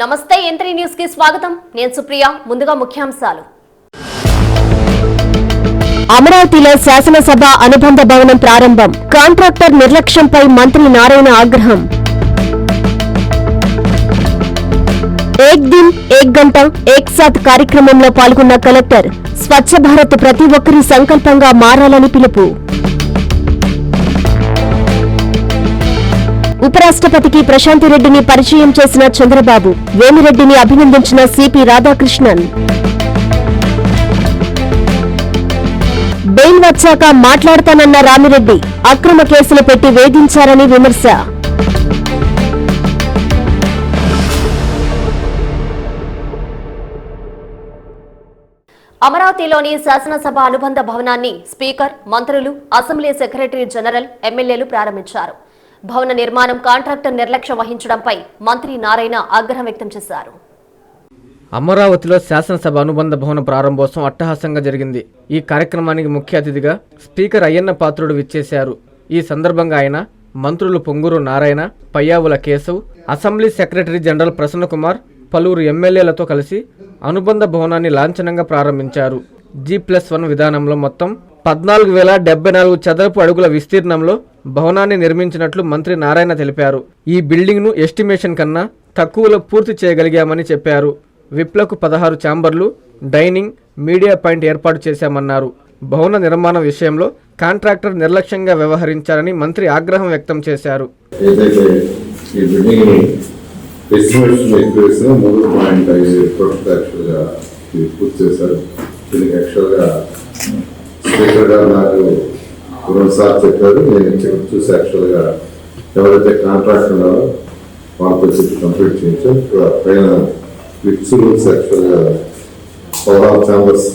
నమస్తే ఎంత్రీ న్యూస్కి స్వాగతం. నేను సుప్రియ ముందుగా ముఖ్యాంశాలు. అమరావతిలో శాసనసభ అనుబంధ భవనం ప్రారంభం. కాంట్రాక్టర్ నిర్లక్ష్యంపై మంత్రి నారాయణ ఆగ్రహం. ఏక్ దిన్ ఏక్ గంట ఏక్ సాత్ కార్యక్రమంలో పాల్గొన్న కలెక్టర్ స్వచ్ఛ భారత్ ప్రతి ఒక్కరి సంకల్పంగా మారాలని పిలుపు. ఉపరాష్ట్రపతికి ప్రశాంతి రెడ్డిని పరిచయం చేసిన చంద్రబాబు వేమిరెడ్డిని అభినందించిన సిపి రాధాకృష్ణన్. బెయిల్ వచ్చాక మాట్లాడతానన్న రామిరెడ్డి అక్రమ కేసులు పెట్టి వేధించారని విమర్శ. అమరావతిలోని శాసనసభ అనుబంధ భవనాన్ని స్పీకర్ మంత్రులు అసెంబ్లీ సెక్రటరీ జనరల్ ఎమ్మెల్యేలు ప్రారంభించారు. భవన నిర్మాణం కాంట్రాక్టర్ నిర్లక్ష్యం వహించడంపై మంత్రి నారాయణ ఆగ్రహం వ్యక్తం చేశారు. అమరావతిలో శాసనసభ అనుబంధ భవన ప్రారంభోత్సవం అట్టహాసంగా జరిగింది. ఈ కార్యక్రమానికి ముఖ్య అతిథిగా స్పీకర్ అయ్యన్న పాత్రుడు విచ్చేశారు. ఈ సందర్భంగా ఆయన మంత్రులు Ponguru Narayana Payyavula Keshav assembly secretary general Prasannakumar పలువురు ఎమ్మెల్యేలతో కలిసి అనుబంధ భవనాన్ని లాంఛనంగా ప్రారంభించారు. జీ ప్లస్ వన్ విధానంలో మొత్తం పద్నాలుగు వేల డెబ్బై నాలుగు చదరపు అడుగుల విస్తీర్ణంలో భవనాన్ని నిర్మించినట్లు మంత్రి నారాయణ తెలిపారు. ఈ బిల్డింగ్ను ఎస్టిమేషన్ కన్నా తక్కువలో పూర్తి చేయగలిగామని చెప్పారు. విప్లకు పదహారు ఛాంబర్లు డైనింగ్ మీడియా పాయింట్ ఏర్పాటు చేశామన్నారు. భవన నిర్మాణ విషయంలో కాంట్రాక్టర్ నిర్లక్ష్యంగా వ్యవహరించారని మంత్రి ఆగ్రహం వ్యక్తం చేశారు. పూర్తి చేశారు. దీనికి యాక్చువల్గా స్పీకర్ గారు నాకు రెండుసార్లు చెప్పారు. నేను ఇక్కడ చూసి యాక్చువల్గా ఎవరైతే కాంట్రాక్ట్ ఉన్నారో వాళ్ళతో చెప్పి కంప్లీట్ చేయించాం. పైన విప్స్ రూల్స్ యాక్చువల్గా పవర్ ఛాంబర్స్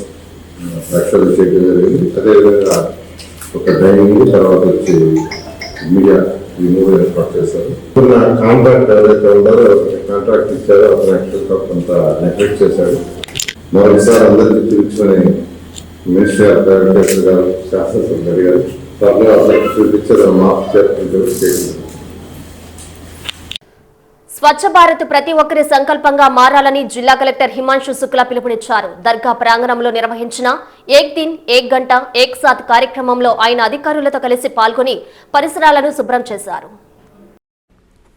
యాక్చువల్గా చేయడం జరిగింది. అదేవిధంగా ఒక డైనింగ్ తర్వాత వచ్చి మీడియా ఈ మూడు ఏర్పాటు చేశారు. ఇప్పుడు నా కాంట్రాక్ట్ ఎవరైతే ఉన్నారో కాంట్రాక్ట్ ఇచ్చారో అతను యాక్చువల్గా కొంత నెగ్లెక్ట్ చేశాడు. మరొకసారి అందరికీ పిలుచుకొని మినిస్టర్ గారు అడిగారు త్వరలో అందరికీ చూపించారు మాఫ్ స్వచ్ఛ భారత్ ప్రతి ఒక్కరి సంకల్పంగా మారాలని జిల్లా కలెక్టర్ హిమాంశు శుక్లా పిలుపునిచ్చారు. దర్గా ప్రాంగణంలో నిర్వహించిన ఏక్ దిన్ ఏక్ గంట ఏక్ సాత్ కార్యక్రమంలో ఆయన అధికారులతో కలిసి పాల్గొని పరిసరాలను శుభ్రం చేశారు.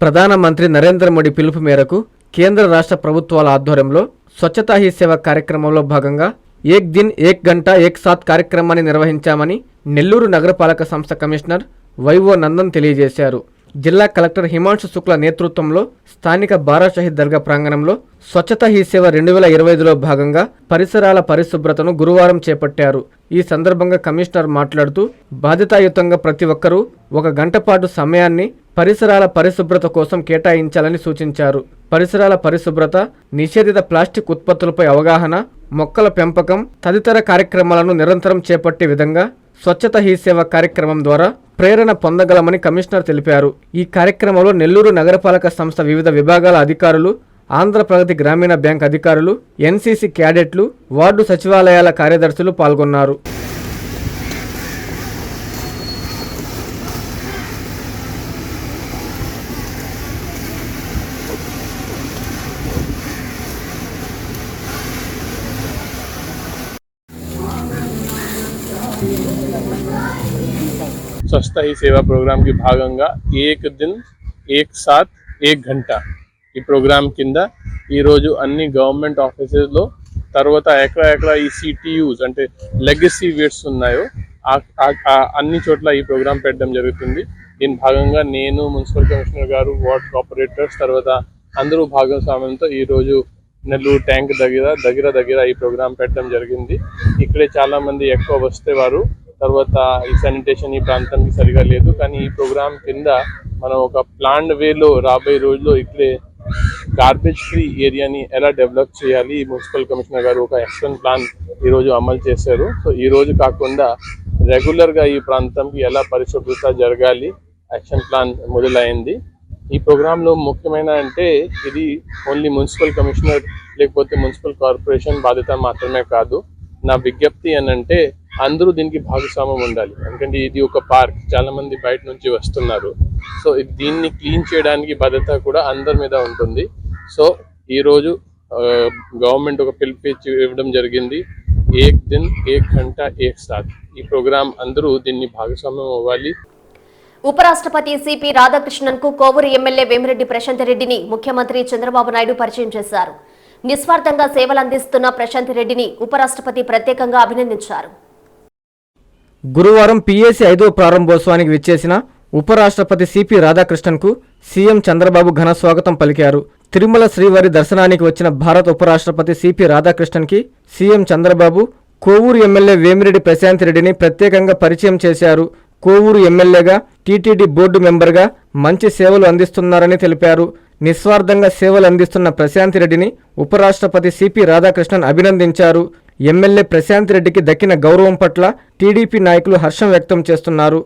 ప్రధానమంత్రి నరేంద్ర మోడీ పిలుపు మేరకు కేంద్ర రాష్ట్ర ప్రభుత్వాల ఆధ్వర్యంలో స్వచ్ఛతా హీ సేవ కార్యక్రమంలో భాగంగా ఏక్ దిన్ ఏక్ గంట ఏక్ సాత్ కార్యక్రమాన్ని నిర్వహించామని నెల్లూరు నగరపాలక సంస్థ కమిషనర్ వైవో నందన్ తెలియజేశారు. జిల్లా కలెక్టర్ హిమాంశు శుక్ల నేతృత్వంలో స్థానిక బారా షహీద్ దర్గా ప్రాంగణంలో స్వచ్ఛత హీ సేవ రెండు వేల ఇరవై ఐదులో భాగంగా పరిసరాల పరిశుభ్రతను గురువారం చేపట్టారు. ఈ సందర్భంగా కమిషనర్ మాట్లాడుతూ బాధ్యతాయుతంగా ప్రతి ఒక్కరూ ఒక గంట పాటు సమయాన్ని పరిసరాల పరిశుభ్రత కోసం కేటాయించాలని సూచించారు. పరిసరాల పరిశుభ్రత నిషేధిత ప్లాస్టిక్ ఉత్పత్తులపై అవగాహన మొక్కల పెంపకం తదితర కార్యక్రమాలను నిరంతరం చేపట్టే విధంగా స్వచ్ఛత హీ సేవ కార్యక్రమం ద్వారా ప్రేరణ పొందగలమని కమిషనర్ తెలిపారు. ఈ కార్యక్రమంలో నెల్లూరు నగరపాలక సంస్థ వివిధ విభాగాల అధికారులు ఆంధ్ర ప్రగతి గ్రామీణ బ్యాంక్ అధికారులు ఎన్సీసీ క్యాడెట్లు వార్డు సచివాలయాల కార్యదర్శులు పాల్గొన్నారు. స్వస్థ ఈ సేవా ప్రోగ్రాం కి భాగంగా ఏక్ దిన్ ఏక్ సాత్ ఏక్ గంట ఈ ప్రోగ్రామ్ కింద ఈరోజు అన్ని గవర్నమెంట్ ఆఫీసెస్లో తర్వాత ఎక్కడ ఎక్కడ ఈ సిటీయూస్ అంటే లెగసీ వేట్స్ ఉన్నాయో ఆ- అన్ని చోట్ల ఈ ప్రోగ్రామ్ పెట్టడం జరుగుతుంది దీని భాగంగా నేను municipal commissioner garu ward corporators తర్వాత అందరూ భాగస్వామ్యంతో ఈరోజు నెల్లూరు ట్యాంక్ దగ్గర దగ్గర దగ్గర ఈ ప్రోగ్రామ్ పెట్టడం జరిగింది ఇక్కడే చాలా మంది ఎక్కువ వస్తే వారు తర్వాత ఈ శానిటేషన్ ఈ ప్రాంతానికి సరిగా లేదు. కానీ ఈ ప్రోగ్రామ్ కింద మనం ఒక ప్లాండ్ వేలో రాబోయే రోజుల్లో ఇక్కడే గార్బేజ్ ఫ్రీ ఏరియాని ఎలా డెవలప్ చేయాలి? ఈ మున్సిపల్ కమిషనర్ గారు ఒక యాక్షన్ ప్లాన్ ఈ రోజు అమలు చేశారు. సో ఈ రోజు కాకుండా రెగ్యులర్గా ఈ ప్రాంతంకి ఎలా పరిశుభ్రత జరగాలి? యాక్షన్ ప్లాన్ మొదలైంది. ఈ ప్రోగ్రాంలో ముఖ్యమైన అంటే ఇది ఓన్లీ మున్సిపల్ కమిషనర్ లేకపోతే మున్సిపల్ కార్పొరేషన్ బాధ్యత మాత్రమే కాదు. నా విజ్ఞప్తి అని అంటే అందరూ దీనికి భాగస్వామ్యం ఉండాలి. ఎందుకంటే ఇది ఒక పార్క్. చాలా మంది బయట నుంచి వస్తున్నారు. సో దీన్ని క్లీన్ చేయడానికి బాధ్యత కూడా అందరి మీద ఉంటుంది. సో ఈరోజు గవర్నమెంట్ ఒక పిలిపించి ఇవ్వడం జరిగింది. ఏక్ దిన్ ఏక్ గంట ఏక్ సాత్. ఈ ప్రోగ్రాం అందరూ దీన్ని భాగస్వామ్యం అవ్వాలి. ఉపరాష్ట్రపతి సిపి రాధాకృష్ణన్కు కోవూరు ఎమ్మెల్యే వేమిరెడ్డి ప్రశాంత్ రెడ్డిని ముఖ్యమంత్రి చంద్రబాబు నాయుడు పరిచయం చేశారు. నిస్వార్థంగా సేవలందిస్తున్న ప్రశాంత్ రెడ్డిని ఉపరాష్ట్రపతి ప్రత్యేకంగా అభినందించారు. గురువారం పిఎస్సి ఐదో ప్రారంభోత్సవానికి విచ్చేసిన ఉపరాష్ట్రపతి సిపి రాధాకృష్ణన్కు సీఎం చంద్రబాబు ఘన స్వాగతం పలికారు. తిరుమల శ్రీవారి దర్శనానికి వచ్చిన భారత ఉపరాష్ట్రపతి సిపి రాధాకృష్ణన్కి సీఎం చంద్రబాబు కోవూరు ఎమ్మెల్యే వేమిరెడ్డి ప్రశాంత్ రెడ్డిని ప్రత్యేకంగా పరిచయం చేశారు. కోవూరు ఎమ్మెల్యేగా టీటీడీ బోర్డు మెంబర్గా మంచి సేవలు అందిస్తున్నారని తెలిపారు. నిస్వార్థంగా సేవలు అందిస్తున్న ప్రశాంత్ రెడ్డిని ఉపరాష్ట్రపతి సిపి రాధాకృష్ణన్ అభినందించారు. ఎమ్మెల్యే ప్రశాంత్ రెడ్డికి దక్కిన గౌరవం పట్ల టీడీపీ నాయకులు హర్షం వ్యక్తం చేస్తున్నారు.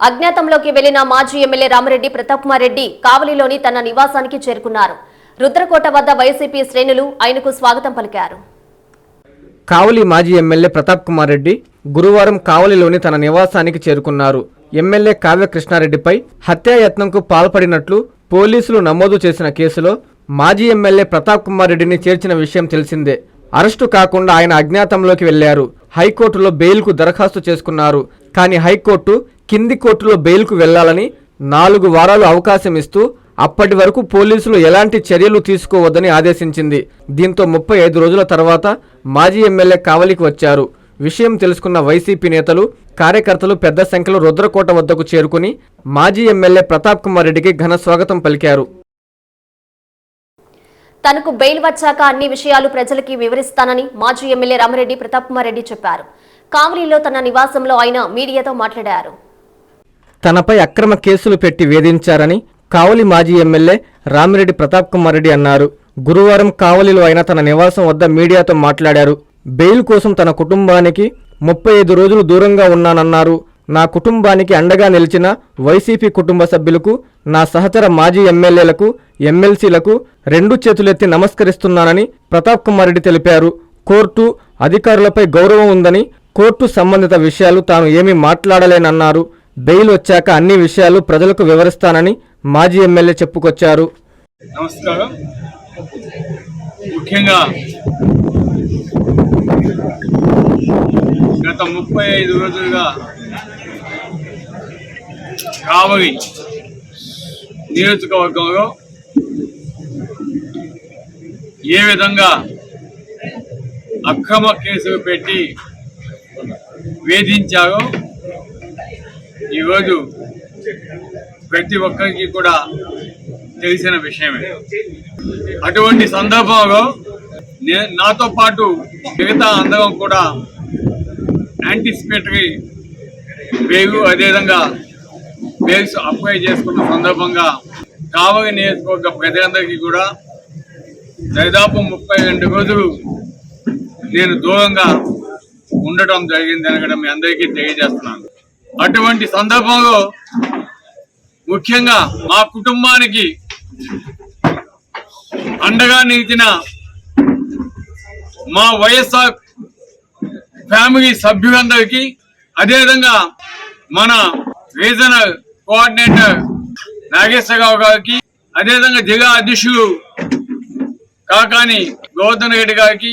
అజ్ఞాతంలోకి వెళ్ళిన మాజీ ఎమ్మెల్యే రామరెడ్డి ప్రతాప్ కుమార్ రెడ్డి కావలిలోని తన నివాసానికి చేరుకున్నారు. రుద్రకోట వద్ద వైసీపీ శ్రేణులు ఆయనకు స్వాగతం పలికారు. కావలి మాజీ ఎమ్మెల్యే ప్రతాప్ కుమార్ రెడ్డి గురువారం కావలిలోని తన నివాసానికి చేరుకున్నారు. ఎమ్మెల్యే కావ్య కృష్ణారెడ్డిపై హత్యాయత్నంకు పాల్పడినట్లు పోలీసులు నమోదు చేసిన కేసులో మాజీ ఎమ్మెల్యే ప్రతాప్ కుమార్ రెడ్డిని చేర్చిన విషయం తెలిసిందే. అరెస్టు కాకుండా ఆయన అజ్ఞాతంలోకి వెళ్ళారు హైకోర్టులో బెయిల్కు దరఖాస్తు చేసుకున్నారు. కానీ హైకోర్టు కింది కోర్టులో బెయిల్కు వెళ్ళాలని నాలుగు వారాలు అవకాశం ఇస్తూ అప్పటి వరకు పోలీసులు ఎలాంటి చర్యలు తీసుకోవద్దని ఆదేశించింది. దీంతో ముప్పై ఐదు రోజుల తర్వాత మాజీ ఎమ్మెల్యే కావలికి వచ్చారు. విషయం తెలుసుకున్న వైసీపీ నేతలు కార్యకర్తలు పెద్ద సంఖ్యలో రుద్రకోట వద్దకు చేరుకుని మాజీ ఎమ్మెల్యే ప్రతాప్ కుమార్ రెడ్డికి ఘన స్వాగతం పలికారు. తనకు బెయిల్ వచ్చాక అన్ని విషయాలు ప్రజలకి వివరిస్తానని మాజీ ఎమ్మెల్యే రామరెడ్డి ప్రతాప్ కుమార్ రెడ్డి చెప్పారు. కావలిలో తన నివాసంలో ఆయన మీడియాతో మాట్లాడారు. తనపై అక్రమ కేసులు పెట్టి వేధించారని కావలి మాజీ ఎమ్మెల్యే రామిరెడ్డి ప్రతాప్ కుమార్ రెడ్డి అన్నారు. గురువారం కావలిలో ఆయన తన నివాసం వద్ద మీడియాతో మాట్లాడారు. బెయిల్ కోసం తన కుటుంబానికి ముప్పై ఐదు రోజులు దూరంగా ఉన్నానన్నారు. నా కుటుంబానికి అండగా నిలిచిన వైసీపీ కుటుంబ సభ్యులకు నా సహచర మాజీ ఎమ్మెల్యేలకు ఎమ్మెల్సీలకు రెండు చేతులెత్తి నమస్కరిస్తున్నానని ప్రతాప్ కుమార్ రెడ్డి తెలిపారు. కోర్టు అధికారులపై గౌరవం ఉందని కోర్టు సంబంధిత విషయాలు తాను ఏమీ మాట్లాడలేనన్నారు. బెయిల్ వచ్చాక అన్ని విషయాలు ప్రజలకు వివరిస్తానని మాజీ ఎమ్మెల్యే చెప్పుకొచ్చారు. నమస్కారం. ముఖ్యంగా గత ముప్పై ఐదు రోజులుగా కావలి నియోజకవర్గంలో ఏ విధంగా అక్రమ కేసులు పెట్టి వేధించారో ఈరోజు ప్రతి ఒక్కరికి కూడా తెలిసిన విషయమే. అటువంటి సందర్భంలో నాతో పాటు మిగతా అందరం కూడా యాంటిసిపేటరీ వేగు అదేవిధంగా బెయిల్స్ అప్లై చేసుకున్న సందర్భంగా కావలి నియోజకవర్గ ప్రజలందరికీ కూడా దాదాపు ముప్పై రెండు రోజులు నేను దూరంగా ఉండటం జరిగింది అనగడం మీ అందరికీ తెలియజేస్తున్నాను. అటువంటి సందర్భంలో ముఖ్యంగా మా కుటుంబానికి అండగా నిలిచిన మా వైఎస్ఆర్ ఫ్యామిలీ సభ్యులందరికీ అదేవిధంగా మన రీజనల్ కోఆర్డినేటర్ నాగేశ్వరరావు గారికి అదేవిధంగా జిల్లా అధ్యక్షులు కాకాని గోవర్ధన్ రెడ్డి గారికి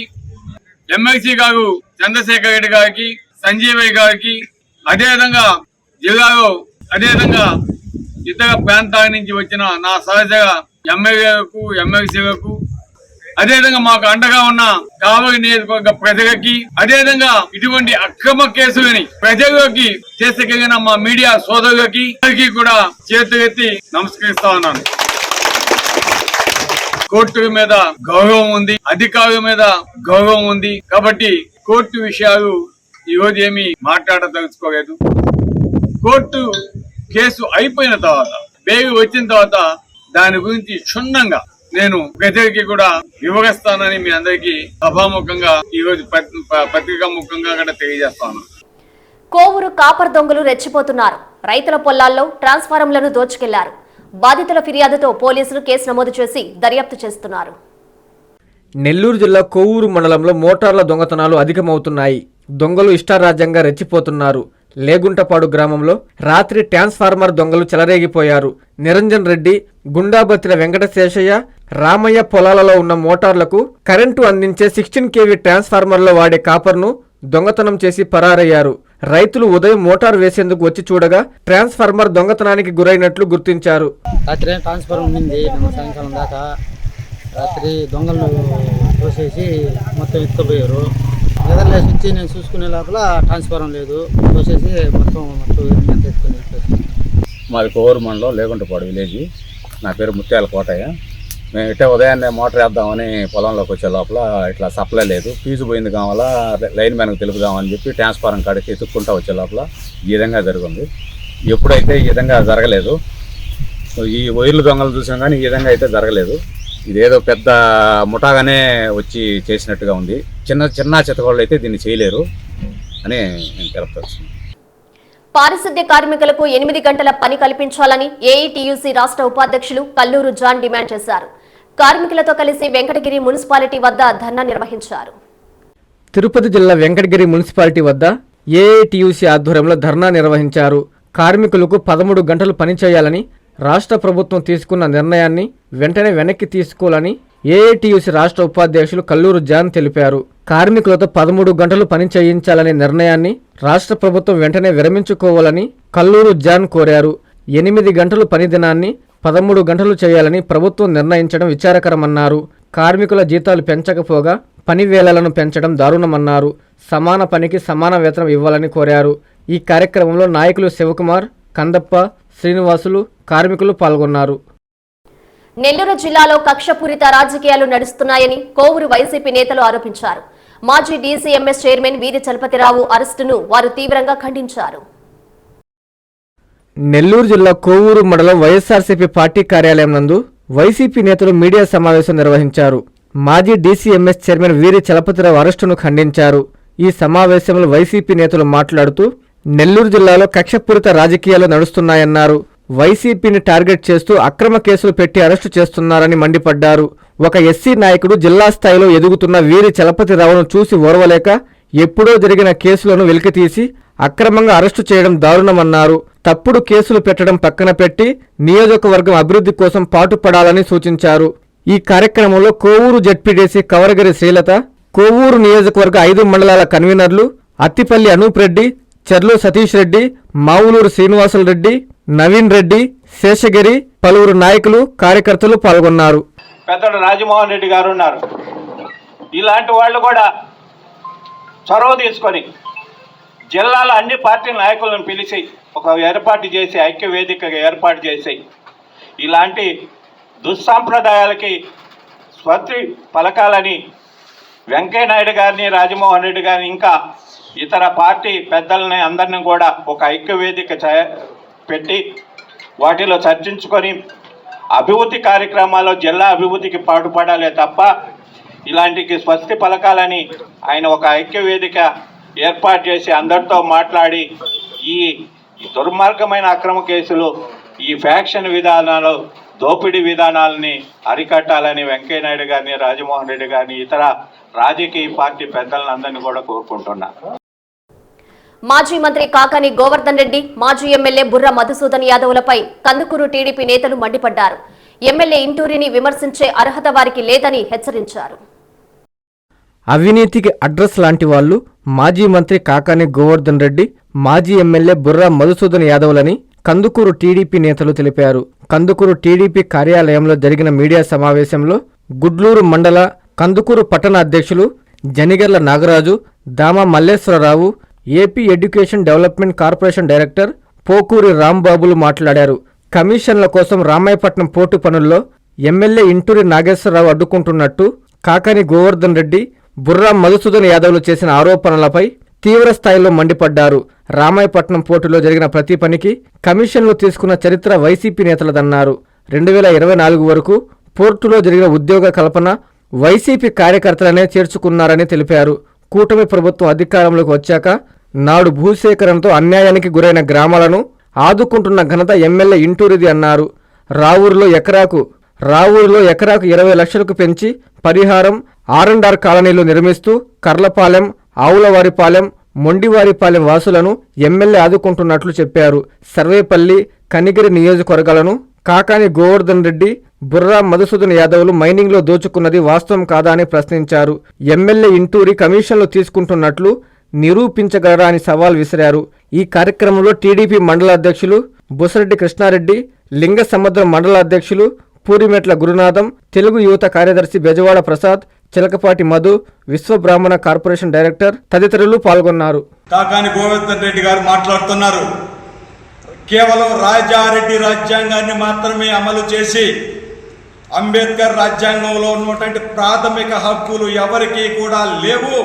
ఎమ్మెల్సీ గారు చంద్రశేఖర్ రెడ్డి గారికి సంజీవయ్య గారికి అదేవిధంగా జిల్లాలో అదేవిధంగా ఇతర ప్రాంతాల నుంచి వచ్చిన నా సహజ ఎమ్మెల్యేలకు ఎమ్మెల్సీలకు అదేవిధంగా మాకు అండగా ఉన్న కావలి నియోజకవర్గ ప్రజలకి అదేవిధంగా ఇటువంటి అక్రమ కేసులని ప్రజల్లోకి చేసగలిగిన మా మీడియా సోదరులకి అందరికీ కూడా చేతులెత్తి నమస్కరిస్తా ఉన్నాను. కోర్టు మీద గౌరవం ఉంది అధికారుల మీద గౌరవం ఉంది. కాబట్టి కోర్టు విషయాలు ఈ రోజు ఏమి మాట్లాడదలుచుకోలేదు. కోర్టు కేసు అయిపోయిన తర్వాత బేగు వచ్చిన తర్వాత దాని గురించి క్షుణ్ణంగా నేను ప్రజలకి కూడా వివరిస్తానని మీ అందరికీ సభాముఖంగా ఈ రోజు పత్రికా ముఖంగా కూడా తెలియజేస్తాను. కోవూరు కాపర్ దొంగలు రెచ్చిపోతున్నారు. రైతుల పొలాల్లో ట్రాన్స్ఫారంలను దోచుకెళ్ళారు. బాధితుల ఫిర్యాదుతో పోలీసులు కేసు నమోదు చేసి దర్యాప్తు చేస్తున్నారు. నెల్లూరు జిల్లా కొవ్వూరు మండలంలో మోటార్ల దొంగతనాలు అధికమవుతున్నాయి. దొంగలు ఇష్టారాజ్యంగా రెచ్చిపోతున్నారు. లేగుంటపాడు గ్రామంలో రాత్రి ట్రాన్స్ఫార్మర్ దొంగలు చెలరేగిపోయారు. నిరంజన్ రెడ్డి గుండాబత్తిన వెంకటశేషయ్య రామయ్య పొలాలలో ఉన్న మోటార్లకు కరెంటు అందించే సిక్స్టీన్ కేవీ ట్రాన్స్ఫార్మర్లో వాడే కాపర్ను దొంగతనం చేసి పరారయ్యారు. రైతులు ఉదయం మోటార్ వేసేందుకు వచ్చి చూడగా ట్రాన్స్ఫార్మర్ దొంగతనానికి గురైనట్లు గుర్తించారు. రాత్రి ఉండింది? సాయంకాలం దాకా రాత్రి దొంగలు తోసేసి మొత్తం ఎత్తుకుపోయారు. నిద్రలేసి వచ్చి నేను చూసుకునే లోపల ట్రాన్స్ఫారం లేదు. వచ్చేసి మొత్తం మొత్తం అంతా మాది కోవూరు మండలం లేకుంటపాడు విలేజ్. నా పేరు ముత్యాల కోటయ్య. మేము ఇట్టే ఉదయాన్నే మోటార్ వేద్దామని పొలంలోకి వచ్చే లోపల ఇట్లా సప్లై లేదు. ఫీజు పోయింది కావాలా లైన్ మ్యాన్కి తెలుపుదామని చెప్పి ట్రాన్స్ఫారం కాడికి ఎత్తుక్కుంటా వచ్చే లోపల ఈ విధంగా జరిగింది. ఎప్పుడైతే ఈ విధంగా జరగలేదు ఈ వైర్లు దొంగలు చూసాం కానీ ఈ విధంగా అయితే జరగలేదు. ఇదేదో పెద్ద ముఠాగానే వచ్చి చేసినట్టుగా ఉంది. చిన్న చిన్న చితకోళ్ళు అయితే దీన్ని చేయలేరు అని నేను తెలుపుతాను. పారిశుద్ధ్య కార్మికులకు ఎనిమిది గంటల పని కల్పించాలని ఏఐటియుసి రాష్ట్ర ఉపాధ్యక్షులు కల్లూరు జాన్ డిమాండ్ చేశారు. కార్మికులతో కలిసి వెంకటగిరి మున్సిపాలిటీ వద్ద ధర్నా నిర్వహించారు. తిరుపతి జిల్లా వెంకటగిరి మున్సిపాలిటీ వద్ద ఏఐటియుసి ఆధ్వర్యంలో ధర్నా నిర్వహించారు. కార్మికులకు పదమూడు గంటలు పనిచేయాలని రాష్ట్ర ప్రభుత్వం తీసుకున్న నిర్ణయాన్ని వెంటనే వెనక్కి తీసుకోవాలని ఏఐటియుసి రాష్ట్ర ఉపాధ్యక్షులు కల్లూరు జాన్ తెలిపారు. కార్మికులతో పదమూడు గంటలు పని చేయించాలనే నిర్ణయాన్ని రాష్ట్ర ప్రభుత్వం వెంటనే విరమించుకోవాలని కల్లూరు జాన్ కోరారు. ఎనిమిది గంటలు పని దినాన్ని పదమూడు గంటలు చేయాలని ప్రభుత్వం నిర్ణయించడం విచారకరమన్నారు. కార్మికుల జీతాలు పెంచకపోగా పని వేళలను పెంచడం దారుణమన్నారు. సమాన పనికి సమాన వేతనం ఇవ్వాలని కోరారు. ఈ కార్యక్రమంలో నాయకులు శివకుమార్ కందప్ప శ్రీనివాసులు కార్మికులు పాల్గొన్నారు. నెల్లూరు జిల్లాలో కక్షపూరిత రాజకీయాలు నడుస్తున్నాయని కోవూరు వైసీపీ నేతలు ఆరోపించారు. మాజీ డీసీఎంఎస్ చైర్మన్ వీరి చలపతిరావు అరెస్టును వారు తీవ్రంగా ఖండించారు. నెల్లూరు జిల్లా కోవూరు మండలం వైఎస్ఆర్సీపీ పార్టీ కార్యాలయం నందు వైసీపీ నేతలు మీడియా సమావేశం నిర్వహించారు. మాజీ డీసీఎంఎస్ చైర్మన్ వీరి చలపతిరావు అరెస్టును ఖండించారు. ఈ సమావేశంలో వైసీపీ నేతలు మాట్లాడుతూ నెల్లూరు జిల్లాలో కక్షపూరిత రాజకీయాలు నడుస్తున్నాయన్నారు. వైసీపీని టార్గెట్ చేస్తూ అక్రమ కేసులు పెట్టి అరెస్టు చేస్తున్నారని మండిపడ్డారు. ఒక ఎస్సీ నాయకుడు జిల్లా స్థాయిలో ఎదుగుతున్న వీరి చలపతిరావును చూసి ఓర్వలేక ఎప్పుడో జరిగిన కేసులను వెలికితీసి అక్రమంగా అరెస్టు చేయడం దారుణమన్నారు. తప్పుడు కేసులు పెట్టడం పక్కన పెట్టి నియోజకవర్గం అభివృద్ధి కోసం పాటుపడాలని సూచించారు. ఈ కార్యక్రమంలో కోవూరు జడ్పీడీసీ కవరగిరి శ్రీలత కోవూరు నియోజకవర్గ ఐదు మండలాల కన్వీనర్లు అత్తిపల్లి అనూప్ రెడ్డి చెర్లు సతీష్ రెడ్డి మావులూరు శ్రీనివాసులు రెడ్డి నవీన్ రెడ్డి శేషగిరి పలువురు నాయకులు కార్యకర్తలు పాల్గొన్నారు. పెద్దడు రాజమోహన్ రెడ్డి గారు ఉన్నారు. ఇలాంటి వాళ్ళు కూడా చొరవ తీసుకొని జిల్లాలో అన్ని పార్టీ నాయకులను పిలిచి ఒక ఏర్పాటు చేసి ఐక్యవేదికగా ఏర్పాటు చేసి ఇలాంటి దుస్సాంప్రదాయాలకి స్వస్తి పలకాలని వెంకయ్యనాయుడు గారిని రాజమోహన్ రెడ్డి గారిని ఇంకా ఇతర పార్టీ పెద్దలని అందరిని కూడా ఒక ఐక్య వేదిక పెట్టి వాటిలో చర్చించుకొని అభివృద్ధి కార్యక్రమాల్లో జిల్లా అభివృద్ధికి పాటుపడాలే తప్ప ఇలాంటికి స్వస్తి పలకాలని ఆయన ఒక ఐక్య వేదిక ఏర్పాటు చేసి అందరితో మాట్లాడి ఈ దుర్మార్గమైన అక్రమ కేసులు ఈ ఫ్యాక్షన్ విధానాలు దోపిడీ విధానాలని అరికట్టాలని వెంకయ్యనాయుడు గారిని రాజమోహన్ రెడ్డి గారిని ఇతర రాజకీయ పార్టీ పెద్దలను అందరినీ కూడా కోరుకుంటున్నా. మాజీ మంత్రి కాకాని గోవర్ధన్ రెడ్డి మాజీ ఎమ్మెల్యే బుర్ర మధుసూదన్ యాదవ్లపై కందుకూరు టీడీపీ నేతలు మండిపడ్డారు. ఎమ్మెల్యే ఇంటూరిని విమర్శించే అర్హత వారికి లేదని హెచ్చరించారు. అవినీతికి అడ్రస్ లాంటి వాళ్ళు మాజీ మంత్రి కాకాని గోవర్ధన్ రెడ్డి మాజీ ఎమ్మెల్యే బుర్రా మధుసూదన్ యాదవ్లని కందుకూరు టీడీపీ నేతలు తెలిపారు. కందుకూరు టీడీపీ కార్యాలయంలో జరిగిన మీడియా సమావేశంలో గుడ్లూరు మండల కందుకూరు పట్టణ అధ్యక్షులు Janigarla Nagaraju Dama Malleswararao AP education development corporation director Pokuri రాంబాబులు మాట్లాడారు. కమిషన్ల కోసం రామాయపట్నం పోర్టు పనుల్లో ఎమ్మెల్యే ఇంటూరి నాగేశ్వరరావు అడ్డుకుంటున్నట్టు కాకాని గోవర్ధన్ రెడ్డి బుర్రా మధుసూదన్ యాదవ్లు చేసిన ఆరోపణలపై తీవ్ర స్థాయిలో మండిపడ్డారు. రామాయపట్నం పోర్టులో జరిగిన ప్రతి పనికి కమిషన్లు తీసుకున్న చరిత్ర వైసీపీ నేతలదన్నారు. రెండు వేల ఇరవై నాలుగు వరకు పోర్టులో జరిగిన ఉద్యోగ కల్పన వైసీపీ కార్యకర్తలనే చేర్చుకున్నారని తెలిపారు. కూటమి ప్రభుత్వం అధికారంలోకి వచ్చాక నాడు భూసేకరణతో అన్యాయానికి గురైన గ్రామాలను ఆదుకుంటున్న ఘనత ఎమ్మెల్యే ఇంటూరిది అన్నారు. రావూరులో ఎకరాకు రావూరులో ఎకరాకు ఇరవై లక్షలకు పెంచి పరిహారం ఆర్ఎండ్ఆర్ కాలనీలు నిర్మిస్తూ కర్లపాలెం ఆవులవారిపాలెం మొండివారిపాలెం వాసులను ఎమ్మెల్యే ఆదుకుంటున్నట్లు చెప్పారు. సర్వేపల్లి కనిగిరి నియోజకవర్గాలను కాకాని గోవర్ధన్ రెడ్డి బుర్రా మధుసూదన్ యాదవ్లు మైనింగ్లో దోచుకున్నది వాస్తవం కాదా అని ప్రశ్నించారు. ఎమ్మెల్యే ఇంటూరి కమిషన్లు తీసుకుంటున్నట్లు నిరూపించగలరా అని సవాల్ విసిరారు. ఈ కార్యక్రమంలో టీడీపీ మండల అధ్యక్షులు బుసరెడ్డి కృష్ణారెడ్డి లింగ సముద్రం మండల అధ్యక్షులు పూరిమెట్ల గురునాథం తెలుగు యువత కార్యదర్శి బెజవాడ ప్రసాద్ చిలకపాటి మధు విశ్వ బ్రాహ్మణ కార్పొరేషన్ డైరెక్టర్ తదితరులు పాల్గొన్నారు. కాకాని గోవిందన్ రెడ్డి గారు మాట్లాడుతున్నారు. కేవలం రాజారెడ్డి రాజ్యాంగాన్ని మాత్రమే అమలు చేసి అంబేద్కర్ రాజ్యాంగంలో ఉన్నటువంటి ప్రాథమిక హక్కులు ఎవరికీ కూడా లేవు.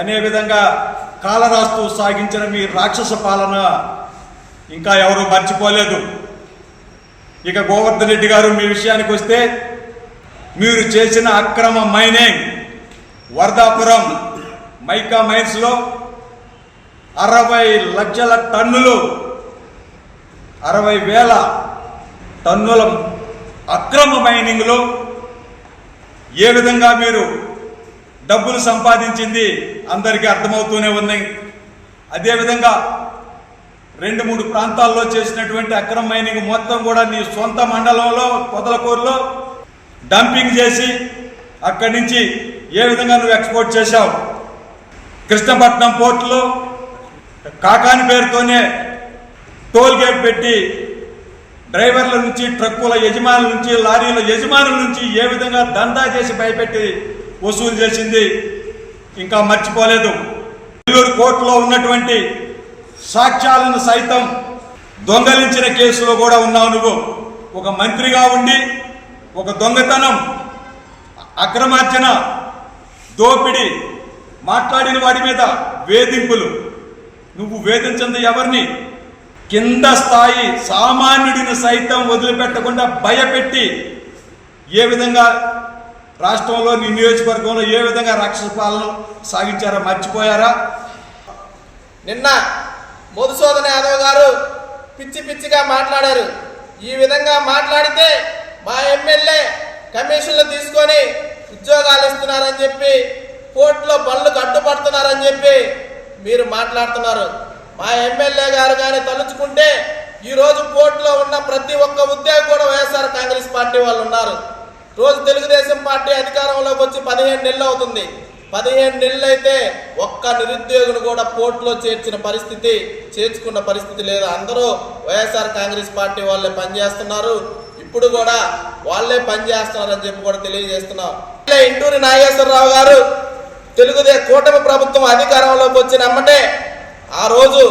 అనే విధంగా కాలరాస్తూ సాగించిన మీ రాక్షస పాలన ఇంకా ఎవరు మర్చిపోలేదు. ఇక గోవర్ధన్ రెడ్డి గారు మీ విషయానికి వస్తే మీరు చేసిన అక్రమ మైనింగ్ వరదాపురం మైకా మైన్స్లో అరవై లక్షల టన్నులు అరవై వేల టన్నుల అక్రమ మైనింగ్లో ఏ విధంగా మీరు డబ్బులు సంపాదించింది అందరికీ అర్థమవుతూనే ఉంది. అదేవిధంగా రెండు మూడు ప్రాంతాల్లో చేసినటువంటి అక్రమ మైనింగ్ మొత్తం కూడా నీ సొంత మండలంలో పొదలకూరులో డంపింగ్ చేసి అక్కడి నుంచి ఏ విధంగా నువ్వు ఎక్స్పోర్ట్ చేశావు? కృష్ణపట్నం పోర్టులో కాకాని పేరుతోనే టోల్ గేట్ పెట్టి డ్రైవర్ల నుంచి ట్రక్కుల యజమానుల నుంచి లారీల యజమానుల నుంచి ఏ విధంగా దందా చేసి భయపెట్టి వసూలు చేసింది. ఇంకా మర్చిపోలేదు. నెల్లూరు కోర్టులో ఉన్నటువంటి సాక్ష్యాలను సైతం దొంగలించిన కేసులో కూడా ఉన్నావు నువ్వు. ఒక మంత్రిగా ఉండి ఒక దొంగతనం అక్రమార్జన దోపిడి మాట్లాడిన వాడి మీద వేధింపులు. నువ్వు వేధించింది ఎవరిని? కింద స్థాయి సామాన్యుడిని సైతం వదిలిపెట్టకుండా భయపెట్టి ఏ విధంగా రాష్ట్రంలో నీ నియోజకవర్గంలో ఏ విధంగా రాక్షస పాలన సాగించారా మర్చిపోయారా? నిన్న మధుసూదన యాదవ్ గారు పిచ్చి పిచ్చిగా మాట్లాడారు. ఈ విధంగా మాట్లాడితే మా ఎమ్మెల్యే కమిషన్లు తీసుకొని ఉద్యోగాలు ఇస్తున్నారని చెప్పి కోర్టులో పనులు కట్టుబడుతున్నారని చెప్పి మీరు మాట్లాడుతున్నారు. మా ఎమ్మెల్యే గారు కానీ తలుచుకుంటే ఈరోజు కోర్టులో ఉన్న ప్రతి ఒక్క ఉద్యోగి కూడా వైఎస్ఆర్ కాంగ్రెస్ పార్టీ వాళ్ళు ఉన్నారు. రోజు తెలుగుదేశం పార్టీ అధికారంలోకి వచ్చి పదిహేను నెలలు అవుతుంది. పదిహేను నెలలు అయితే ఒక్క నిరుద్యోగులు కూడా పోర్టులో చేర్చిన పరిస్థితి చేర్చుకున్న పరిస్థితి లేదు. అందరూ వైఎస్ఆర్ కాంగ్రెస్ పార్టీ వాళ్ళే పనిచేస్తున్నారు. ఇప్పుడు కూడా వాళ్ళే పనిచేస్తున్నారని చెప్పి కూడా తెలియజేస్తున్నాం. ఇట్లే ఇంటూరి నాగేశ్వరరావు గారు తెలుగుదే కూటమి ప్రభుత్వం అధికారంలోకి వచ్చినమ్మటే ఆ రోజు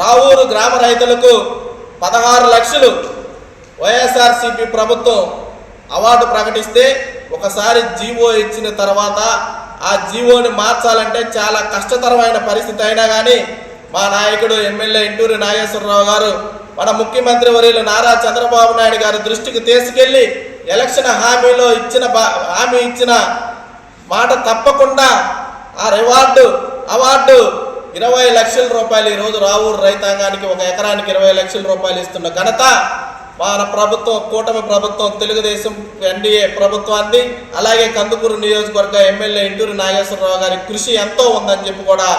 రావూరు గ్రామ రైతులకు పదహారు లక్షలు వైఎస్ఆర్సీపీ ప్రభుత్వం అవార్డు ప్రకటిస్తే ఒకసారి జీవో ఇచ్చిన తర్వాత ఆ జీవోని మార్చాలంటే చాలా కష్టతరమైన పరిస్థితి అయినా కానీ మా నాయకుడు ఎమ్మెల్యే ఇంటూరి నాగేశ్వరరావు గారు మన ముఖ్యమంత్రి వర్యులు నారా చంద్రబాబు నాయుడు గారి దృష్టికి తీసుకెళ్ళి ఎలక్షన్ హామీలో ఇచ్చిన బా- హామీ ఇచ్చిన మాట తప్పకుండా ఆ రివార్డు అవార్డు ఇరవై లక్షల రూపాయలు ఈరోజు రావూరు రైతాంగానికి ఒక ఎకరానికి ఇరవై లక్షల రూపాయలు ఇస్తున్న ఘనత వాళ్ళ ప్రభుత్వం కూటమి ప్రభుత్వం తెలుగుదేశం ఎన్డీఏ ప్రభుత్వాన్ని అలాగే కందుకూరు నియోజకవర్గ ఎమ్మెల్యే ఇంటూరు నాగేశ్వరరావు గారి కృషి ఎంతో ఉందని చెప్పి కూడా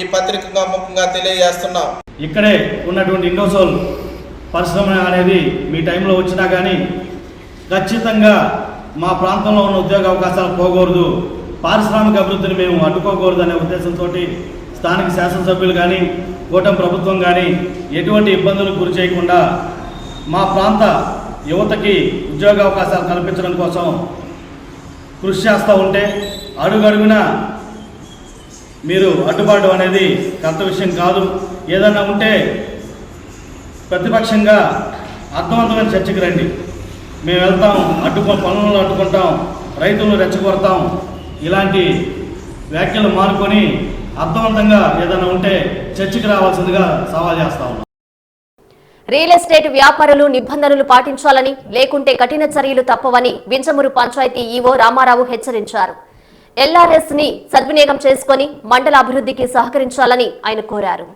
ఈ పత్రికగా ముఖ్యంగా తెలియజేస్తున్నాం. ఇక్కడే ఉన్నటువంటి ఇండోసోల్ పరిశ్రమ అనేది మీ టైంలో వచ్చినా కానీ ఖచ్చితంగా మా ప్రాంతంలో ఉన్న ఉద్యోగ అవకాశాలు పోకూడదు. పారిశ్రామిక అభివృద్ధిని మేము అడ్డుకోకూడదు అనే ఉద్దేశంతో స్థానిక శాసనసభ్యులు కానీ కూటమి ప్రభుత్వం కానీ ఎటువంటి ఇబ్బందులకు గురి చేయకుండా మా ప్రాంత యువతకి ఉద్యోగ అవకాశాలు కల్పించడం కోసం కృషి చేస్తూ ఉంటే అడుగడుగున మీరు అడ్డుబాటు అనేది కొత్త విషయం కాదు. ఏదన్నా ఉంటే ప్రతిపక్షంగా అర్థవంతమైన చర్చకి రండి. మేము వెళ్తాం అడ్డుకో పనులను అడ్డుకుంటాం రైతులను రెచ్చగొడతాం. ఇలాంటి వ్యాఖ్యలు మానుకొని అర్థవంతంగా ఏదైనా ఉంటే చర్చకి రావాల్సిందిగా సవాల్ చేస్తా ఉన్నాం. రియల్ ఎస్టేట్ వ్యాపారులు నిబంధనలు పాటించాలని లేకుంటే కఠిన చర్యలు తప్పవని వింజమూరు పంచాయతీ ఈవో రామారావు హెచ్చరించారు. ఎల్ఆర్ఎస్ని సద్వినియోగం చేసుకుని మండల అభివృద్ధికి సహకరించాలని ఆయన కోరారు.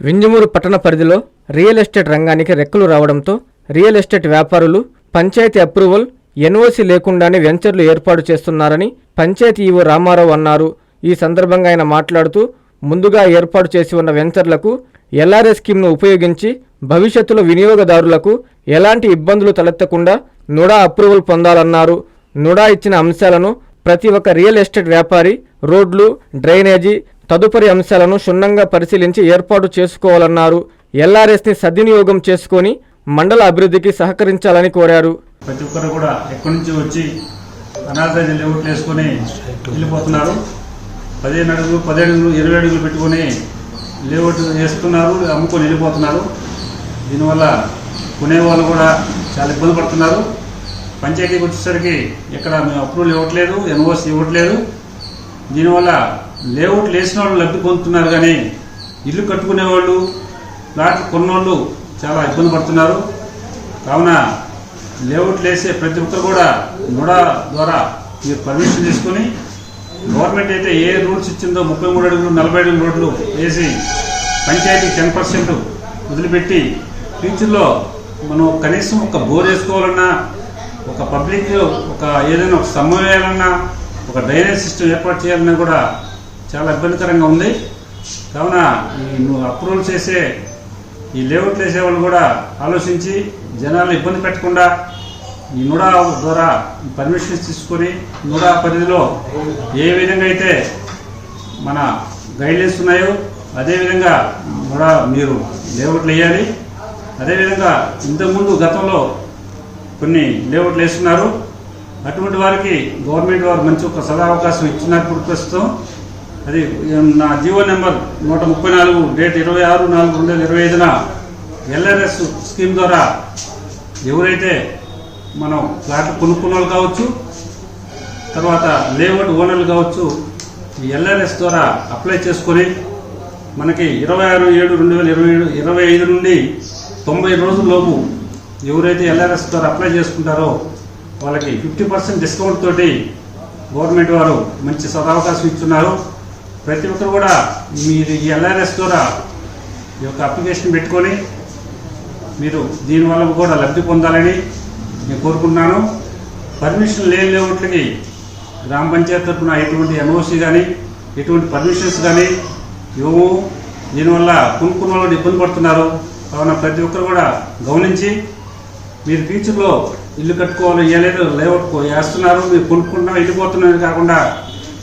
వింజమూరు పట్టణ పరిధిలో రియల్ ఎస్టేట్ రంగానికి రెక్కలు రావడంతో రియల్ ఎస్టేట్ వ్యాపారులు పంచాయతీ అప్రూవల్ ఎన్ఓసి లేకుండానే వెంచర్లు ఏర్పాటు చేస్తున్నారని పంచాయతీ ఈవో రామారావు అన్నారు. ఈ సందర్భంగా ఆయన మాట్లాడుతూ ముందుగా ఏర్పాటు చేసి ఉన్న వెంచర్లకు ఎల్ఆర్ఎస్ స్కీమ్ను ఉపయోగించి భవిష్యత్తులో వినియోగదారులకు ఎలాంటి ఇబ్బందులు తలెత్తకుండా నుడా అప్రూవల్ పొందాలన్నారు. నుడా ఇచ్చిన అంశాలను ప్రతి ఒక్క రియల్ ఎస్టేట్ వ్యాపారి రోడ్లు డ్రైనేజీ తదుపరి అంశాలను క్షుణ్ణంగా పరిశీలించి ఏర్పాటు చేసుకోవాలన్నారు. ఎల్ఆర్ఎస్ని సద్వినియోగం చేసుకొని మండల అభివృద్ధికి సహకరించాలని కోరారు. ప్రతి ఒక్కరు కూడా ఎక్కడి నుంచి వచ్చి అనాథ లేఅవుట్లు వేసుకొని వెళ్ళిపోతున్నారు. పదిహేను అడుగులు పదిహేడు అడుగులు ఇరవై అడుగులు పెట్టుకొని లేఅవుట్ వేస్తున్నారు అమ్ముకొని వెళ్ళిపోతున్నారు. దీనివల్ల కొనేవాళ్ళు కూడా చాలా ఇబ్బంది పడుతున్నారు. పంచాయతీకి వచ్చేసరికి ఇక్కడ మేము అప్రూవల్ ఇవ్వట్లేదు ఎన్ఓసి ఇవ్వట్లేదు. దీనివల్ల లేఅవుట్లు వేసిన వాళ్ళు లబ్ధి పొందుతున్నారు కానీ ఇల్లు కట్టుకునే వాళ్ళు ప్లాట్లు కొన్నోళ్ళు చాలా ఇబ్బంది పడుతున్నారు. కావున లేఅవుట్లు వేసే ప్రతి ఒక్కరు కూడా నుడా ద్వారా మీరు పర్మిషన్ తీసుకొని గవర్నమెంట్ అయితే ఏ రూల్స్ ఇచ్చిందో ముప్పై మూడు అడుగులు నలభై అడుగులు రోడ్లు వేసి పంచాయతీ టెన్ పర్సెంట్ వదిలిపెట్టి ఫ్యూచర్లో మనం కనీసం ఒక బోర్ వేసుకోవాలన్నా ఒక పబ్లిక్ ఒక ఏదైనా ఒక స్తంభం వేయాలన్నా ఒక డ్రైనేజ్ సిస్టమ్ ఏర్పాటు చేయాలన్నా కూడా చాలా ఇబ్బందికరంగా ఉంది. కావున ఈ నువ్వు అప్రూవల్ చేసే ఈ లేఅవుట్లు వేసేవాళ్ళు కూడా ఆలోచించి జనాలు ఇబ్బంది పెట్టకుండా ఈ నుడా ద్వారా పర్మిషన్స్ తీసుకొని నుడా పరిధిలో ఏ విధంగా అయితే మన గైడ్లైన్స్ ఉన్నాయో అదేవిధంగా కూడా మీరు లేఅవుట్లు వేయాలి. అదేవిధంగా ఇంతకుముందు గతంలో కొన్ని లేఅవుట్లు వేస్తున్నారు. అటువంటి వారికి గవర్నమెంట్ వారు మంచి ఒక సదావకాశం ఇచ్చినప్పుడు ప్రస్తుతం అది నా జీవో నెంబర్ నూట ముప్పై నాలుగు డేట్ ఇరవై ఆరు నాలుగు రెండు వేల ఇరవై ఐదున ఎల్ఆర్ఎస్ స్కీమ్ ద్వారా ఎవరైతే మనం ఫ్లాట్ కొనుక్కున్న వాళ్ళు కావచ్చు తర్వాత లేఅవుట్ ఓనర్లు కావచ్చు ఎల్ఆర్ఎస్ ద్వారా అప్లై చేసుకొని మనకి ఇరవై ఆరు ఏడు రెండు వేల ఇరవై ఏడు ఇరవై ఐదు నుండి తొంభై రోజుల్లోపు ఎవరైతే ఎల్ఆర్ఎస్ ద్వారా అప్లై చేసుకుంటారో వాళ్ళకి ఫిఫ్టీ పర్సెంట్ డిస్కౌంట్ తోటి గవర్నమెంట్ వారు మంచి సదవకాశం ఇస్తున్నారు ప్రతి ఒక్కరు కూడా మీరు ఈ ఎల్ఆర్ఎస్ ద్వారా ఈ యొక్క అప్లికేషన్ పెట్టుకొని మీరు దీనివల్ల కూడా లబ్ధి పొందాలని నేను కోరుకుంటున్నాను. పర్మిషన్ లేని లేఅవుట్లకి గ్రామ పంచాయతీ తరఫున ఎటువంటి ఎన్ఓసీ కానీ ఎటువంటి పర్మిషన్స్ కానీ ఇవ్వము దీనివల్ల కొనుక్కున్న వాళ్ళు ఇబ్బంది పడుతున్నారు. కావున ప్రతి ఒక్కరు కూడా గమనించి మీరు ఫ్యూచర్లో ఇల్లు కట్టుకోవాలి ఏలేదు లేఅవుట్ వేస్తున్నారు మీరు కొనుక్కుంటున్నా వెళ్ళిపోతున్నారు కాకుండా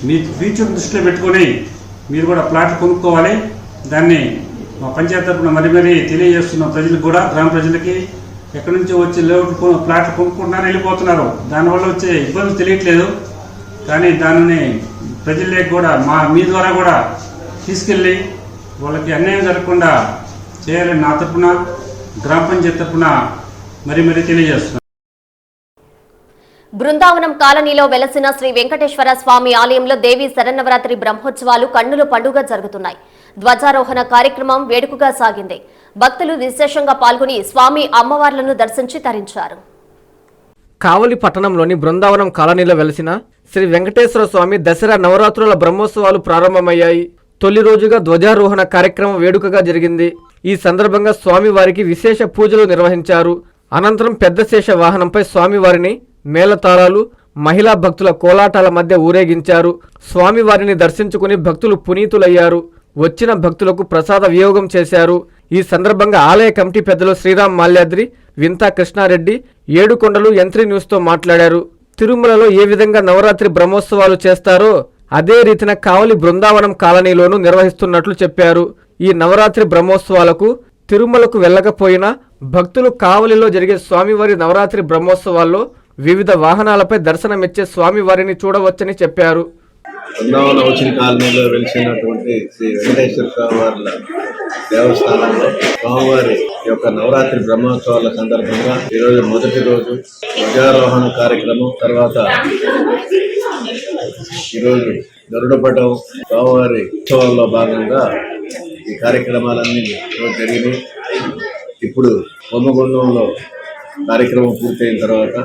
మీ ఫ్యూచర్ దృష్టిలో పెట్టుకొని మీరు కూడా ప్లాట్లు కొనుక్కోవాలి. దాన్ని మా పంచాయతీ తరఫున మరి మరీ తెలియజేస్తున్న ప్రజలకు కూడా గ్రామ ప్రజలకి. ఎక్కడి నుంచి వచ్చి లేఅవుట్ కొ- ప్లాట్లు కొనుక్కుంటున్నారు వెళ్ళిపోతున్నారు. దానివల్ల వచ్చే ఇబ్బంది తెలియట్లేదు. కానీ దానిని ప్రజలకి కూడా మా మీ ద్వారా కూడా తీసుకెళ్ళి వాళ్ళకి అన్యాయం జరగకుండా చేయాలని నా తరపున గ్రామ పంచాయతీ తరపున మరి మరీ తెలియజేస్తున్నాను. బృందావనం కాలనీలో వెలసిన శ్రీ వెంకటేశ్వర స్వామి ఆలయంలో దేవి శరన్నవరాత్రి బ్రహ్మోత్సవాలు కన్నుల పండుగ జరుగుతున్నాయి. ధ్వజారోహణ కార్యక్రమం వేడుకగా సాగింది. భక్తులు విశేషంగా పాల్గొని స్వామి అమ్మవార్లను దర్శించి తరించారు. కావలి పట్టణంలోని బృందావనం కాలనీలో వెలసిన శ్రీ వెంకటేశ్వర స్వామి దసరా నవరాత్రుల బ్రహ్మోత్సవాలు ప్రారంభమయ్యాయి. తొలి రోజుగా ధ్వజారోహణ కార్యక్రమం వేడుకగా జరిగింది. ఈ సందర్భంగా స్వామివారికి విశేష పూజలు నిర్వహించారు. అనంతరం పెద్ద శేష వాహనంపై స్వామివారిని మేళతాళాలు మహిళా భక్తుల కోలాటాల మధ్య ఊరేగించారు. స్వామివారిని దర్శించుకుని భక్తులు పునీతులయ్యారు. వచ్చిన భక్తులకు ప్రసాద వియోగం చేశారు. ఈ సందర్భంగా ఆలయ కమిటీ పెద్దలు శ్రీరామ్ మాల్యాద్రి వింతా కృష్ణారెడ్డి ఏడుకొండలు యంత్రి న్యూస్తో మాట్లాడారు. తిరుమలలో ఏ విధంగా నవరాత్రి బ్రహ్మోత్సవాలు చేస్తారో అదే రీతిన కావలి బృందావనం కాలనీలోనూ నిర్వహిస్తున్నట్లు చెప్పారు. ఈ నవరాత్రి బ్రహ్మోత్సవాలకు తిరుమలకు వెళ్ళకపోయినా భక్తులు కావలిలో జరిగే స్వామివారి నవరాత్రి బ్రహ్మోత్సవాల్లో వివిధ వాహనాలపై దర్శనమిచ్చే స్వామివారిని చూడవచ్చని చెప్పారు. బృందావన వచ్చిన కాలనీలో వెలిసినటువంటి శ్రీ వెంకటేశ్వర స్వామి దేవస్థానంలో స్వామివారి యొక్క నవరాత్రి బ్రహ్మోత్సవాల సందర్భంగా ఈరోజు మొదటి రోజు ధ్వజారోహణ కార్యక్రమం తర్వాత ఈరోజు గరుడపటం స్వామివారి ఉత్సవాల్లో భాగంగా ఈ కార్యక్రమాలన్నీ ఈరోజు జరిగినాయి. ఇప్పుడు కొమ్మగుండంలో కార్యక్రమం పూర్తయిన తర్వాత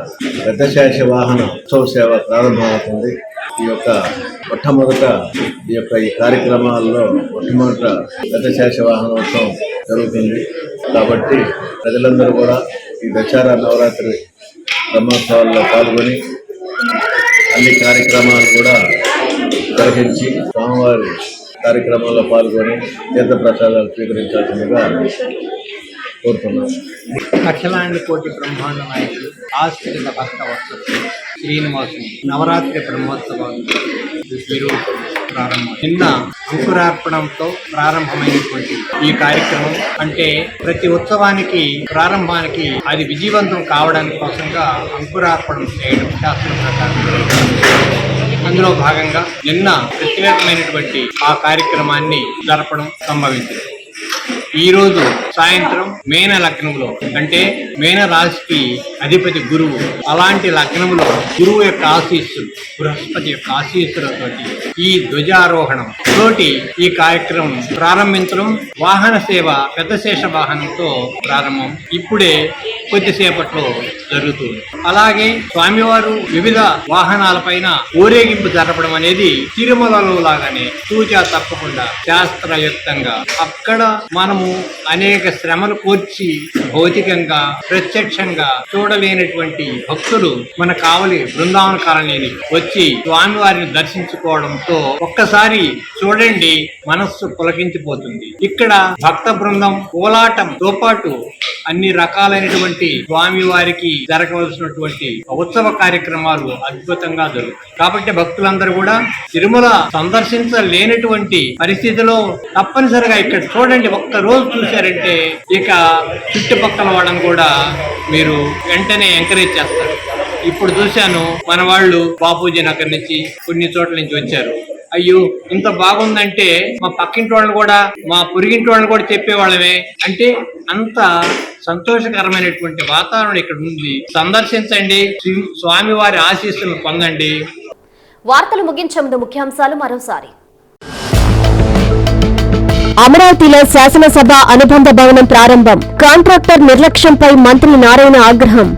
పెద్ద శేష వాహన ఉత్సవ సేవ ప్రారంభమవుతుంది. ఈ యొక్క మొట్టమొదట ఈ యొక్క ఈ కార్యక్రమాల్లో మొట్టమొదట గత శేష ఉత్సవం జరుగుతుంది. కాబట్టి ప్రజలందరూ కూడా ఈ దసరా నవరాత్రి బ్రహ్మోత్సవాల్లో పాల్గొని అన్ని కార్యక్రమాలు కూడా నిర్వహించి స్వామివారి కార్యక్రమాల్లో పాల్గొని తీర్థ ప్రసాదాలు స్వీకరించాల్సిందిగా కోరుతున్నాను. లక్షలాంటి కోటి బ్రహ్మాండ నాయకులు ఆశ్రిత భక్తవత్స శ్రీనివాసుని. నవరాత్రి బ్రహ్మోత్సవాలు ప్రారంభం. నిన్న అంకురార్పణంతో ప్రారంభమైనటువంటి ఈ కార్యక్రమం. అంటే ప్రతి ఉత్సవానికి ప్రారంభానికి అది విజయవంతం కావడానికి కోసంగా అంకురార్పణం చేయడం శాస్త్ర ప్రకారం. అందులో భాగంగా నిన్న ప్రత్యేకమైనటువంటి ఆ కార్యక్రమాన్ని జరపడం సంభవించింది. ఈ రోజు సాయంత్రం మేన లగ్నంలో అంటే మేన రాశికి అధిపతి గురువు అలాంటి లగ్నంలో గురువు యొక్క ఆశీస్సులు బృహస్పతి యొక్క ఆశీస్సులతోటి ఈ ధ్వజారోహణం తోటి ఈ కార్యక్రమం ప్రారంభించడం వాహన సేవ పెద్ద శేష వాహనంతో ప్రారంభం ఇప్పుడే కొద్దిసేపట్లో జరుగుతుంది. అలాగే స్వామివారు వివిధ వాహనాలపైన ఊరేగింపు జరపడం అనేది తిరుమలలో లాగానే తూచా తప్పకుండా శాస్త్రయుక్తంగా అక్కడ మనము అనేక శ్రమలు కోర్చి భౌతికంగా ప్రత్యక్షంగా చూడలేనటువంటి భక్తులు మన కావలి బృందావన కాలనీని వచ్చి స్వామివారిని దర్శించుకోవడంతో ఒక్కసారి చూడండి మనస్సు పులకించిపోతుంది. ఇక్కడ భక్త బృందం కోలాటంతో పాటు అన్ని రకాలైనటువంటి స్వామి వారికి జరగవలసినటువంటి ఉత్సవ కార్యక్రమాలు అద్భుతంగా జరుగుతాయి. కాబట్టి భక్తులందరూ కూడా తిరుమల సందర్శించలేనటువంటి పరిస్థితిలో తప్పనిసరిగా ఇక్కడ చూడండి ఒక్క రోజు చూశారంటే ఇక చుట్టుపక్కల వాళ్ళని కూడా మీరు వెంటనే ఎంకరేజ్ చేస్తారు. ఇప్పుడు చూశాను మన వాళ్ళు బాపూజీ నగర్ నుంచి కొన్ని చోట్ల నుంచి వచ్చారు. అయ్యో ఇంత బాగుందంటే మా పక్కింటి వాళ్ళు కూడా మా పొరిగింటి వాళ్ళు కూడా చెప్పేవాళ్ళమే. అంటే అంత సంతోషకరమైనటువంటి వాతావరణం ఇక్కడ ఉంది. సందర్శించండి శ్రీ- స్వామివారి ఆశీస్సులను పొందండి. వార్తలు ముగించే ముందు ముఖ్యాంశాలు మరోసారి. అమరావతిలో శాసనసభ అనుబంధ భవనం ప్రారంభం. కాంట్రాక్టర్ నిర్లక్ష్యంపై మంత్రి నారాయణ ఆగ్రహం.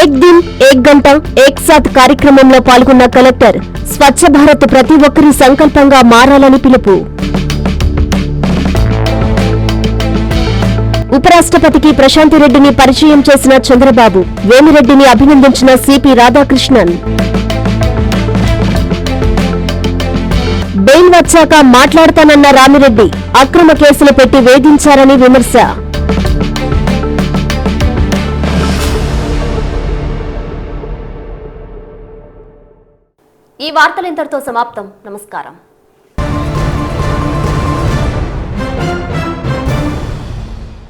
ఏక్ దిన్ ఏక్ గంట ఏక్ సాత్ కార్యక్రమంలో పాల్గొన్న కలెక్టర్ స్వచ్ఛ భారత్ ప్రతి ఒక్కరి సంకల్పంగా మారాలని పిలుపు. ఉపరాష్ట్రపతికి ప్రశాంతిరెడ్డిని పరిచయం చేసిన చంద్రబాబు వేమిరెడ్డిని అభినందించిన సిపి రాధాకృష్ణన్. బెయిల్ వచ్చాక మాట్లాడతానన్న రామిరెడ్డి అక్రమ కేసులు పెట్టి వేధించారని విమర్శ. ఈ వార్తలు ఇంతటితో సమాప్తం. నమస్కారం.